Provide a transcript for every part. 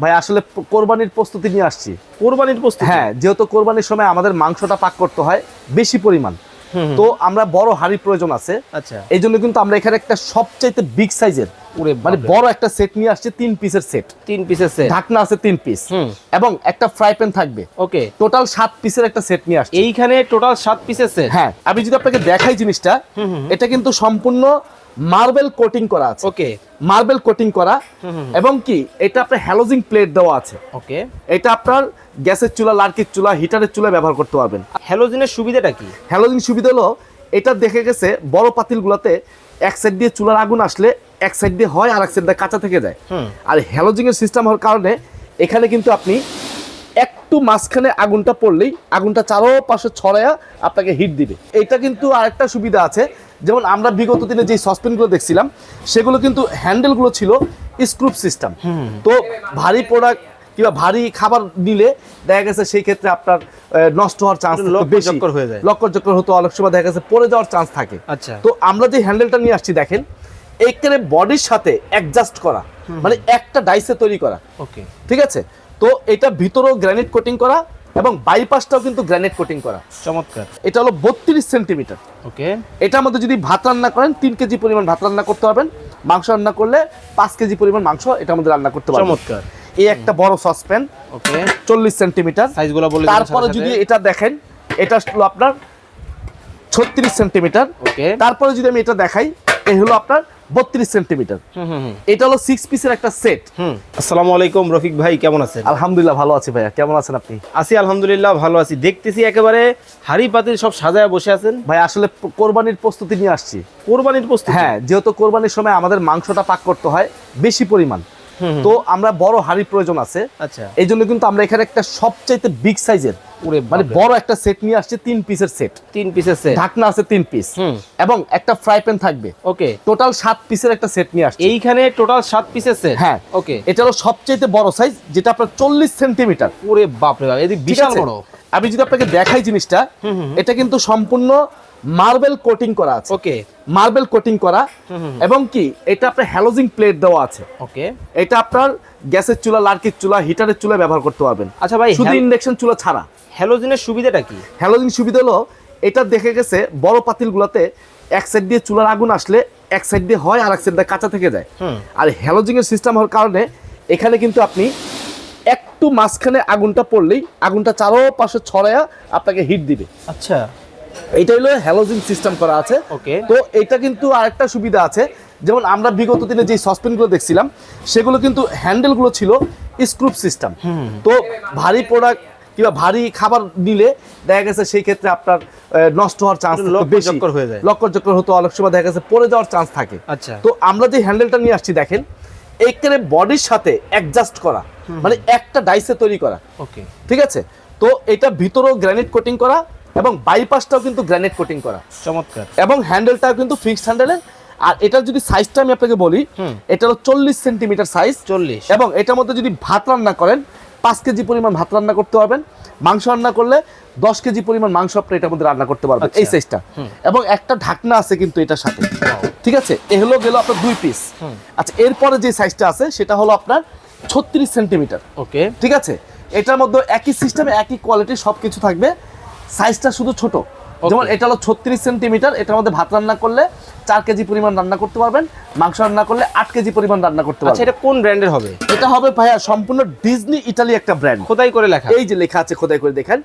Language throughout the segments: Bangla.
ভাই আসলে কোরবানির প্রস্তুতি নিয়ে আসছি। কোরবানির প্রস্তুতি? হ্যাঁ যেহেতু কোরবানির সময় আমাদের মাংসটা পাক করতে হয় বেশি পরিমাণ। তো আমরা বড় হাড়ি প্রয়োজন আছে। আচ্ছা। এই জন্য কিন্তু আমরা এখানে একটা সবচাইতে বিগ সাইজের ওরে মানে বড় একটা সেট নিয়ে আসছে তিন পিসের সেট তিন পিসের সেট ঢাকনা আছে তিন পিস এবং একটা ফ্রাই প্যান থাকবে। ওকে। টোটাল সাত পিসের একটা সেট নিয়ে আসছে। এইখানে টোটাল সাত পিসের সেট হ্যাঁ আমি যদি আপনাকে দেখাই জিনিসটা। এটা কিন্তু সম্পূর্ণ মার্বেল কোটিং করা আছে। ওকে। মার্বেল কোটিং করা। এবং কি এটা আপনার হ্যালোজিং প্লেট দেওয়া আছে। ওকে। এটা আপনার গ্যাসের চুলা লার্কির চুলা হিটারের চুলা ব্যবহার করতে পারবেন। হ্যালোজিনের সুবিধাটা কি? হ্যালোজিং সুবিধা হলো এটা দেখে গেছে বড় পাতিলগুলোতে এক সাইড দিয়ে চুলার আগুন আসলে এক সাইড দিয়ে হয় আর এক সাইড দিয়ে কাঁচা থেকে যায়। আর হ্যালোজিং এর সিস্টেম হওয়ার কারণে এখানে কিন্তু আপনি একটু মাঝখানে আগুনটা পড়লেই আগুনটা চারোপাশে ছড়ায়া আপনাকে হিট দিবে। এটা কিন্তু আরেকটা সুবিধা আছে। যেমন আমরা বিগত দিনে যে সসপেনগুলো দেখছিলাম সেগুলো কিন্তু হ্যান্ডেলগুলো ছিল স্ক্রুপ সিস্টেম তো ভারী প্রোডাক্ট কিংবা ভারী খাবার নিলে দেখা গেছে সেই ক্ষেত্রে আপনার নষ্ট হওয়ার চান্স লক্কর-চক্কর হয়ে যায়। লক্কর হতো অনেক সময় দেখা গেছে পড়ে যাওয়ার চান্স থাকে। আচ্ছা। তো আমরা যে হ্যান্ডেলটা নিয়ে আসছি দেখেন এখানে বডির সাথে অ্যাডজাস্ট করা। মানে একটা ডাইসে তৈরি করা। ওকে ঠিক আছে? তো এটা ভিতরেও গ্রানাইট কোটিং করা এবং বাইপাসটাও কিন্তু গ্রানাইট কোটিং করা। চমৎকার। এটা হলো বত্রিশ সেন্টিমিটার ওকে এটার মধ্যে যদি ভাত রান্না করেন তিন কেজি পরিমাণ ভাত রান্না করতে পারবেন। মাংস রান্না করলে পাঁচ কেজি পরিমাণ মাংস এটার মধ্যে রান্না করতে পারবেন। চমৎকার। এই একটা বড় সসপ্যান ওকে চল্লিশ সেন্টিমিটার সাইজগুলো বলে তারপরে যদি এটা দেখেন এটা হলো আপনার ছত্রিশ সেন্টিমিটার ওকে তারপরে যদি আমি এটা দেখাই এই হলো আপনার বত্রিশ সেন্টিমিটার। এটা হলো সিক্স পিসের একটা সেট হুম। আসসালামু আলাইকুম রফিক ভাই কেমন আছেন? আলহামদুলিল্লাহ ভালো আছি ভাইয়া। কেমন আছেন আপনি? আছি আলহামদুলিল্লাহ ভালো আছি। দেখতেছি একেবারে হাড়ি পাতিল সব সাজায় বসে আছেন। ভাই আসলে কোরবানির প্রস্তুতি নিয়ে আসছি। কোরবানির প্রস্তুতি? হ্যাঁ যেহেতু কোরবানির সময় আমাদের মাংসটা পাক করতে হয় বেশি পরিমাণ। তো আমরা বড় হাড়ি প্রয়োজন আছে। আচ্ছা। এই জন্য কিন্তু আমরা এখানে একটা সবচাইতে বিগ সাইজের ওরে মানে বড় একটা সেট নিয়ে আসছে তিন পিসের সেট তিন পিসের সেট ঢাকনা আছে তিন পিস এবং একটা ফ্রাই প্যান থাকবে। ওকে। টোটাল সাত পিসের একটা সেট নিয়ে আসছে। এইখানে টোটাল সাত পিসের সেট হ্যাঁ। ওকে। এটা হলো সবচাইতে বড় সাইজ যেটা আপনার চল্লিশ সেন্টিমিটার ওরে বাপরে বাপ এদিক বিশাল বড়। আমি যদি আপনাকে দেখাই জিনিসটা এটা কিন্তু সম্পূর্ণ মার্বেল কোটিং করা আছে। ওকে। মার্বেল কোটিং করা। এবং কি এটা আপনার হ্যালোজিং প্লেট দেওয়া আছে। ওকে। এটা আপনার গ্যাসের চুলা লার্কির চুলা হিটারের চুলা ব্যবহার করতে পারবেন। আচ্ছা ভাই শুধু ইন্ডাকশন চুলা ছাড়া। হ্যালোজিনের সুবিধাটা কি? হ্যালোজিং সুবিধা হলো এটা দেখে গেছে বড় পাতিলগুলোতে এক সাইড দিয়ে চুলার আগুন আসলে এক সাইড দিয়ে হয় আর এক সাইড দিয়ে কাঁচা থেকে যায়। আর হ্যালোজিং এর সিস্টেম হওয়ার কারণে এখানে কিন্তু আপনি একটু মাঝখানে আগুনটা পড়লেই আগুনটা চারোপাশে ছড়ায়া আপনাকে হিট দিবে। আচ্ছা। এটা হলো হ্যালোজিন সিস্টেম করা আছে। ওকে। তো এটা কিন্তু আরেকটা সুবিধা আছে যেমন আমরা বিগত দিনে যে সসপেনগুলো দেখছিলাম সেগুলো কিন্তু হ্যান্ডেলগুলো ছিল স্ক্রুপ সিস্টেম তো ভারী প্রোডাক্ট কিংবা ভারী খাবার নিলে দেখা গেছে সেই ক্ষেত্রে আপনার নষ্ট হওয়ার চান্স লক্কর-চক্কর হয়ে যায়। লক্কর হতো অনেক সময় দেখা গেছে পড়ে যাওয়ার চান্স থাকে। আচ্ছা। তো আমরা যে হ্যান্ডেলটা নিয়ে আসছি দেখেন এখানে বডির সাথে অ্যাডজাস্ট করা মানে একটা ডাইসে তৈরি করা। ওকে ঠিক আছে? তো এটা ভিতরেও গ্রানাইট কোটিং করা এবং বাইপাসটাও কিন্তু গ্রানাইট কোটিং করা। চমৎকার। এবং হ্যান্ডেলটাও কিন্তু ফিক্সড হ্যান্ডেলের আর এটার যদি সাইজটা আমি আপনাকে বলি এটা হলো চল্লিশ সেন্টিমিটার সাইজ চল্লিশ। এবং এটার মধ্যে যদি ভাত রান্না করেন পাঁচ কেজি পরিমাণ ভাত রান্না করতে পারবেন। মাংস রান্না করলে দশ কেজি পরিমাণ মাংস আপনি এটার মধ্যে রান্না করতে পারবেন এই আচ্ছা। সাইজটা এবং একটা ঢাকনা আছে কিন্তু এটার সাথে। ঠিক আছে? এ হলো গেল আপনার দুই পিস আচ্ছা এরপরে যে সাইজটা আছে সেটা হলো আপনার ছত্রিশ সেন্টিমিটার ওকে ঠিক আছে? এটার মধ্যে একই সিস্টেমে একই কোয়ালিটি সব কিছু থাকবে সাইজটা শুধু ছোট। যেমন এটা হলো ছত্রিশ সেন্টিমিটার এটার মধ্যে ভাত রান্না করলে চার কেজি পরিমাণ রান্না করতে পারবেন মাংস রান্না করলে আট কেজি পরিমাণ রান্না করতে আচ্ছা পারবেন। এটা কোন ব্র্যান্ডের হবে? এটা হবে ভাইয়া সম্পূর্ণ ডিজনি ইটালি একটা ব্র্যান্ড খোদাই করে লেখা। এই যে লেখা আছে খোদাই করে দেখেন।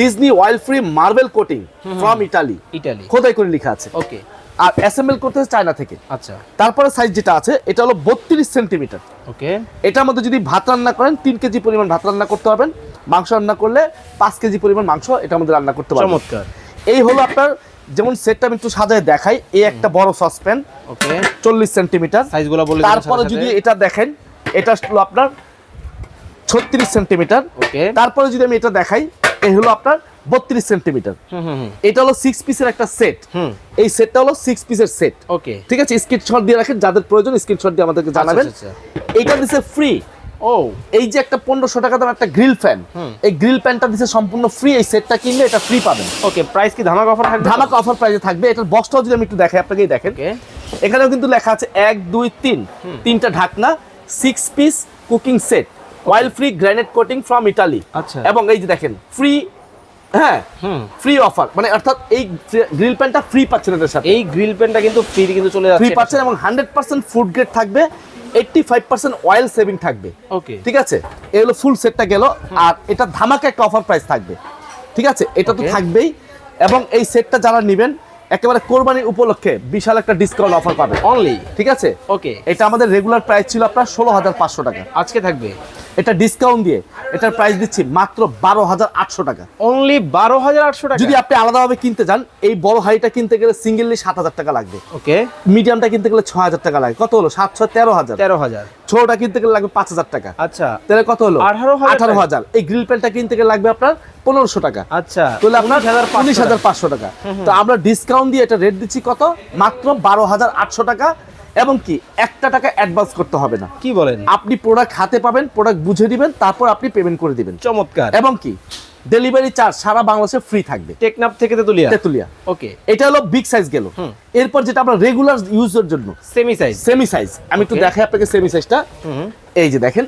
Disney oil free marble coating from Italy Italy খোদাই করে লেখা আছে। ওকে আর অ্যাসেম্বল করতে হচ্ছে চায়না থেকে। আচ্ছা। তারপরে সাইজ যেটা আছে এটা হলো বত্রিশ সেন্টিমিটার। ওকে এটার মধ্যে যদি ভাত রান্না করেন তিন কেজি পরিমাণ ভাত রান্না করতে পারবেন। মাংস রান্না করলে পাঁচ কেজি পরিমাণ মাংস এটার মধ্যে রান্না করতে পারবেন। চমৎকার। এই হলো আপনার যেমন সেটটা আমি একটু সাজায় দেখাই এই একটা বড় সসপ্যান ওকে। চল্লিশ সেন্টিমিটার সাইজগুলো বলে তারপরে যদি এটা দেখেন এটা হলো আপনার ছত্রিশ সেন্টিমিটার ওকে। তারপরে যদি আমি এটা দেখাই এই হলো আপনার বত্রিশ সেন্টিমিটার হুম হুম হুম। এটা হলো সিক্স পিসের একটা সেট হুম। এই সেটটা হলো সিক্স পিসের সেট ওকে। ঠিক আছে স্ক্রিনশট দিয়ে রাখেন যাদের প্রয়োজন স্ক্রিনশট দিয়ে আমাদেরকে জানাবেন। এটা দিছে ফ্রি ও। এই যে একটা পনেরোশো টাকা দাম একটা গ্রিল ফ্যান এই গ্রিল ফ্যানটা দিছে সম্পূর্ণ ফ্রি এই সেটটা কিনলে এটা ফ্রি পাবেন। ওকে প্রাইস কি ধামাকা অফার থাকবে? ধামাকা অফার প্রাইসে থাকবে। এটার বক্সটাও যদি আমি একটু দেখাই আপনাকেই দেখেন। এখানেও কিন্তু লেখা আছে এক দুই তিন। তিনটা ঢাকনা six piece cooking set oil free granite coating from Italy আচ্ছা। এবং এই যে দেখেন ফ্রি হ্যাঁ ফ্রি অফার মানে অর্থাৎ এই গ্রিল প্যানটা ফ্রি পাচ্ছেন এদের সাথে। এই গ্রিল পেনটা কিন্তু ফ্রি কিন্তু চলে ফ্রি যাচ্ছে পাচ্ছেন এবং হান্ড্রেড পার্সেন্ট ফুড গ্রেড থাকবে। Eighty five percent oil saving থাকবে। ওকে ঠিক আছে? এ হলো ফুল সেটটা গেল। আর এটা ধামাকা একটা অফার প্রাইস থাকবে। ঠিক আছে? এটা তো থাকবেই। এবং এই সেটটা যারা নেবেন একেবারে কোরবানির উপলক্ষে বিশাল একটা ডিসকাউন্ট অফার পাবে অনলি ঠিক আছে? ওকে এটা আমাদের রেগুলার প্রাইস ছিল আপনার ষোলো হাজার পাঁচশো টাকা। আজকে থাকবে? এটা ডিসকাউন্ট দিয়ে এটার প্রাইস দিচ্ছি মাত্র বারো হাজার আটশো টাকা। অনলি বারো হাজার আটশো টাকা? যদি আপনি আলাদাভাবে কিনতে যান এই বড় হাইটা কিনতে গেলে সিঙ্গেললি সাত হাজার টাকা লাগবে। ওকে মিডিয়ামটা কিনতে গেলে ছয় হাজার টাকা লাগবে কত হলো? সাত ছয় তেরো হাজার। তেরো হাজার। ছোটটা কিনতে গেলে লাগবে পাঁচ হাজার টাকা। আচ্ছা। তাহলে কত হলো? 18,000 আঠারো হাজার। এই গ্রিল প্যান্টটা কিনতে গেলে লাগবে আপনার পনেরোশো টাকা। আচ্ছা তাহলে আপনার উনিশ হাজার পাঁচশো টাকা। তো আমরা ডিসকাউন্ট দিয়ে এটা রেট দিচ্ছি কত? মাত্র বারো হাজার আটশো টাকা। এবং কি একটা টাকা অ্যাডভান্স করতে হবে না। কি বলেন? আপনি প্রোডাক্ট হাতে পাবেন প্রোডাক্ট বুঝে দিবেন তারপর আপনি পেমেন্ট করে দিবেন। চমৎকার। এবং কি ডেলিভারি চার্জ সারা বাংলাদেশে ফ্রি থাকবে। টেকনাপ থেকে তেতুলিয়া? তেতুলিয়া। ওকে এটা হলো বিগ সাইজ গেল। এরপর যেটা আমরা রেগুলার ইউজের জন্য সেমি সাইজ সেমি সাইজ আমি একটু দেখাই আপনাকে সেমি সাইজটা এই যে দেখেন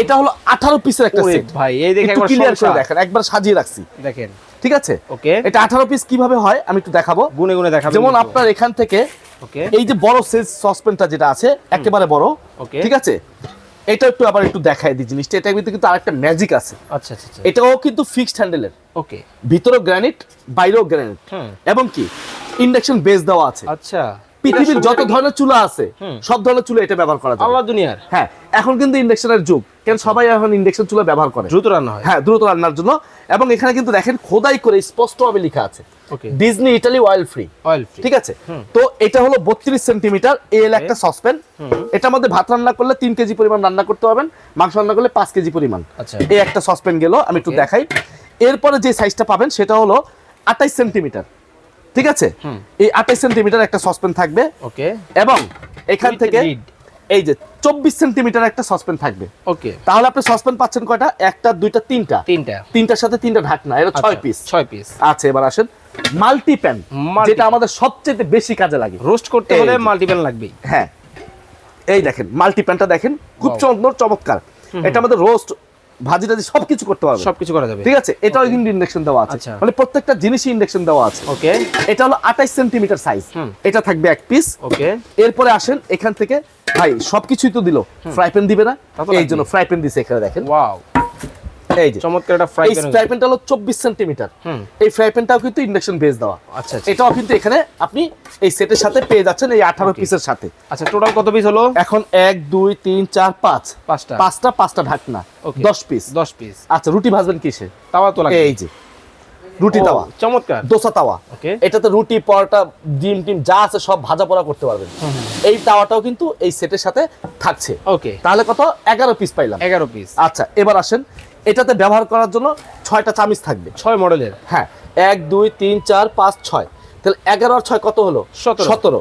এটা হলো আঠারো পিসের একটা সেট ভাই এই দেখে একটু একবার ক্লিয়ার করে দেখেন একবার সাজিয়ে রাখছি। দেখেন। ঠিক আছে? ওকে এটা আঠারো পিস কীভাবে হয় আমি একটু দেখাবো। গুনে গুনে দেখাবো যেমন আপনার এখান থেকে ওকে এই যে বড় সাইজ সসপেনটা যেটা আছে একেবারে বড়। ওকে ঠিক আছে? এটা একটু আবার একটু দেখাই দিই জিনিসটা। এটার ভিতরে কিন্তু আরেকটা ম্যাজিক আছে। আচ্ছা আচ্ছা আচ্ছা। এটাও কিন্তু ফিক্সড হ্যান্ডেলের ওকে ভিতরেও গ্রানাইট বাইরেও গ্রানাইট। এবং কি? ইন্ডাকশন বেস দেওয়া আছে। আচ্ছা। পৃথিবীর যত ধরনের চুলা আছে সব ধরনের চুলা এটা ব্যবহার করা যায়। আল্লাহ দুনিয়ার। হ্যাঁ এখন কিন্তু ইন্ডাকশনের যুগ। কেন সবাই এখন ইন্ডাকশন চুলা ব্যবহার করে? দ্রুত রান্না হয়। হ্যাঁ দ্রুত রান্নার জন্য। এবং এখানে কিন্তু দেখেন খোদাই করে স্পষ্টভাবে লেখা আছে। Disney Italy oil free oil free ঠিক আছে? তো এটা হলো বত্রিশ সেন্টিমিটার এল একটা সসপ্যান এটার মধ্যে ভাত রান্না করলে তিন কেজি পরিমাণ রান্না করতে পারবেন মাংস রান্না করলে পাঁচ কেজি পরিমাণ। আচ্ছা। এই একটা সসপ্যান গেল আমি একটু দেখাই। এরপরে যে সাইজটা পাবেন সেটা হলো আঠাইশ সেন্টিমিটার। ঠিক আছে? এই আঠাইশ সেন্টিমিটার একটা সসপ্যান থাকবে। ওকে এবং এখান থেকে এই যে চব্বিশ সেন্টিমিটার একটা সসপেন থাকবে। ওকে। তাহলে আপনি সসপেন পাচ্ছেন কয়টা? একটা দুইটা তিনটা। তিনটা। তিনটার সাথে তিনটা ঢাকনা এটা ছয় আচ্ছা, পিস ছয় পিস আছে এবার আসেন। মাল্টি প্যান যেটা আমাদের সবচেয়ে বেশি কাজে লাগে। রোস্ট করতে হলে মাল্টি মাল্টিপ্যান লাগবে হ্যাঁ। এই দেখেন মাল্টি প্যানটা দেখেন খুব. চমৎকার। চমৎকার এটা আমাদের রোস্ট ভাজি টাজি সবকিছু করতে পারবে। সবকিছু করা যাবে। ঠিক আছে? এটাও কিন্তু ইন্ডাকশন দেওয়া আছে। আচ্ছা। মানে প্রত্যেকটা জিনিসই ইন্ডাকশন দেওয়া আছে। ওকে এটা হলো আঠাইশ সেন্টিমিটার সাইজ এটা থাকবে এক পিস ওকে এরপরে আসেন এখান থেকে ভাই সবকিছুই তো দিল। ফ্রাই প্যান দিবে না। এই জন্য ফ্রাই প্যান দিছে এখানে দেখেন। ওয়াও এই যে চমৎকার একটা ফ্রাই এই ফ্রাই প্যানটা হলো চব্বিশ সেন্টিমিটার হুম। এই ফ্রাই প্যানটাও কিন্তু ইন্ডাকশন বেস দেওয়া। আচ্ছা আচ্ছা। এটাও কিন্তু এখানে আপনি এই সেটের সাথে পেয়ে যাচ্ছেন এই আঠারো Okay. পিসের সাথে। আচ্ছা টোটাল কত পিস হলো? এখন এক দুই তিন চার পাঁচ। পাঁচটা। পাঁচটা পাঁচটা ঢাকনা। Okay. দশ পিস দশ পিস আচ্ছা রুটি ভাজবেন কিসে? তাওয়া তো লাগবে। এই যে রুটি তাওয়া। চমৎকার। দোসা তাওয়া। ওকে এটাতে রুটি পরোটা ডিম টিম যা আছে সব ভাজা পোড়া করতে পারবেন। এই তাওয়াটাও কিন্তু এই সেটের সাথে থাকছে। ওকে তাহলে কত? এগারো পিস পাইলাম। এগারো পিস আচ্ছা এবার আসেন এটাতে ব্যবহার করার জন্য ছয়টা চামিচ থাকবে। ছয় মডেলের? হ্যাঁ এক দুই তিন চার পাঁচ ছয়। তাহলে এগারো আর ছয় কত হলো? সতেরো।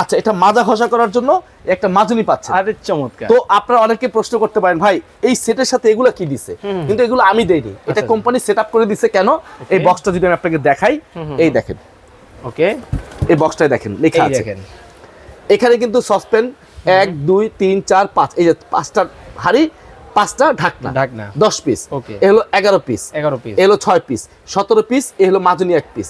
আচ্ছা এটা মাজা ঘষা করার জন্য একটা মাজুনি পাচ্ছে। আরে চমৎকার। তো আপনারা অনেকে প্রশ্ন করতে পারেন ভাই এই সেটের সাথে এগুলো কি দিছে? কিন্তু এগুলো আমি দেইনি। এটা আচ্ছা। কোম্পানি সেট আপ করে দিছে কেন? এই বক্সটা যদি আমি আপনাকে দেখাই এই দেখেন। ওকে। এই বক্সটাই দেখেন লেখা আছে। দেখেন। এখানে কিন্তু সসপেন এক দুই তিন চার পাঁচ। এই যে পাঁচটা হাড়ি পাঁচটা ঢাকনা। ঢাকনা। দশ পিস এ হলো এগারো পিস এগারো পিস এ হলো ছয় পিস সতেরো পিস এ হলো মাজুনি এক পিস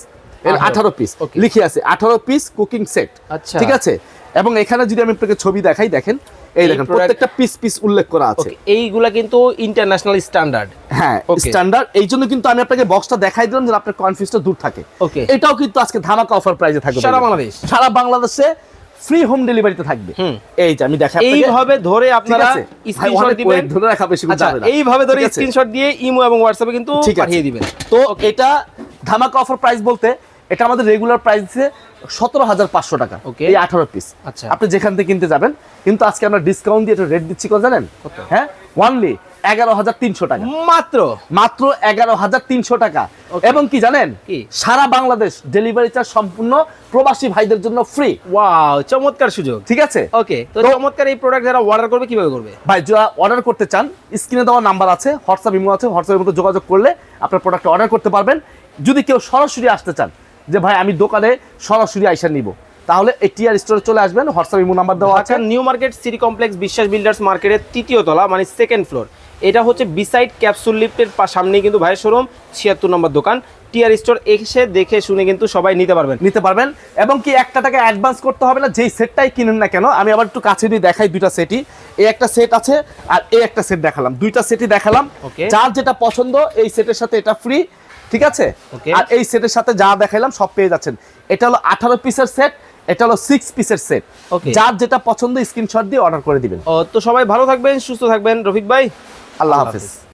আঠারো। পিস লিখে আছে আঠারো পিস কুকিং সেট আচ্ছা। ঠিক আছে? এবং এখানে যদি আমি আপনাকে ছবি দেখাই দেখেন এই দেখেন প্রত্যেকটা পিস পিস উল্লেখ করা আছে। এইগুলা কিন্তু ইন্টারন্যাশনাল স্ট্যান্ডার্ড হ্যাঁ স্ট্যান্ডার্ড এই জন্য কিন্তু আমি আপনাকে বক্সটা দেখাই দিলাম যে আপনার কনফিউজটা দূর থাকে. এটাও কিন্তু আজকে ধামাকা অফার প্রাইজে থাকবে। সারা বাংলাদেশ। সারা বাংলাদেশে ফ্রি হোম ডেলিভারিতে থাকবে। এই যে আমি আপনাকে। এইভাবে ধরে আপনারা স্ক্রিনশট দিবেন। ধরে রাখা বেশি আচ্ছা যাবে না। এইভাবে ধরে স্ক্রিনশট দিয়ে ইমো এবং হোয়াটসঅ্যাপে কিন্তু পাঠিয়ে দিবেন। তো এটা ধামাকা অফার প্রাইস বলতে এটা আমাদের রেগুলার প্রাইসে সতেরো হাজার পাঁচশো টাকা. এই আঠারো পিস আচ্ছা। আপনি যেখান থেকে কিনতে যাবেন কিন্তু আজকে আমরা ডিসকাউন্ট দিয়ে এটা রেট দিচ্ছি কত জানেন? হ্যাঁ? ওয়ানলি এগারো হাজার তিনশো টাকা। মাত্র? মাত্র এগারো হাজার তিনশো টাকা. এবং কি জানেন? কি? সারা বাংলাদেশ ডেলিভারি চার্জ সম্পূর্ণ প্রবাসী ভাইদের জন্য ফ্রি ওয়াও চমৎকার সুযোগ। ঠিক আছে? ওকে তো চমৎকার এই প্রোডাক্ট যারা অর্ডার করবে কীভাবে করবে? ভাই যারা অর্ডার করতে চান স্ক্রিনে দেওয়া নাম্বার আছে হোয়াটসঅ্যাপ ইমো আছে হোয়াটসঅ্যাপের মধ্যে যোগাযোগ করলে আপনার প্রোডাক্ট অর্ডার করতে পারবেন। যদি কেউ সরাসরি আসতে চান যে ভাই আমি দোকানে সরাসরি আইসা নিব তাহলে এই টিআর স্টোরে চলে আসবেন হোয়াটসঅ্যাপ ইমো নাম্বার দেওয়া আছে। New market city complex Biswas builders মার্কেটের তৃতীয় তলা মানে সেকেন্ড ফ্লোর এটা হচ্ছে বিসাইড ক্যাপসুল লিফটের সামনে কিন্তু ভাইয়ের শোরুম ছিয়াত্তর নম্বর দোকান। টিআর স্টোর এসে দেখে শুনে কিন্তু সবাই নিতে পারবেন। নিতে পারবেন। এবং কি একটা টাকা অ্যাডভান্স করতে হবে না যেই সেটটাই কিনেন না কেন আমি আবার একটু কাছে দিয়ে দেখাই দুইটা সেটই এই একটা সেট আছে আর এই একটা সেট দেখালাম। দুইটা সেটই দেখালাম। যার যেটা পছন্দ এই সেটের সাথে এটা ফ্রি ঠিক আছে? আর এই সেটের সাথে যা দেখাইলাম সব পেয়ে যাচ্ছেন। এটা হলো আঠারো পিসের সেট এটা হলো সিক্স পিসের সেট. যার যেটা পছন্দ স্ক্রিনশট দিয়ে অর্ডার করে দিবেন। তো সবাই ভালো থাকবেন সুস্থ থাকবেন। রফিক ভাই? আল্লাহ হাফেজ।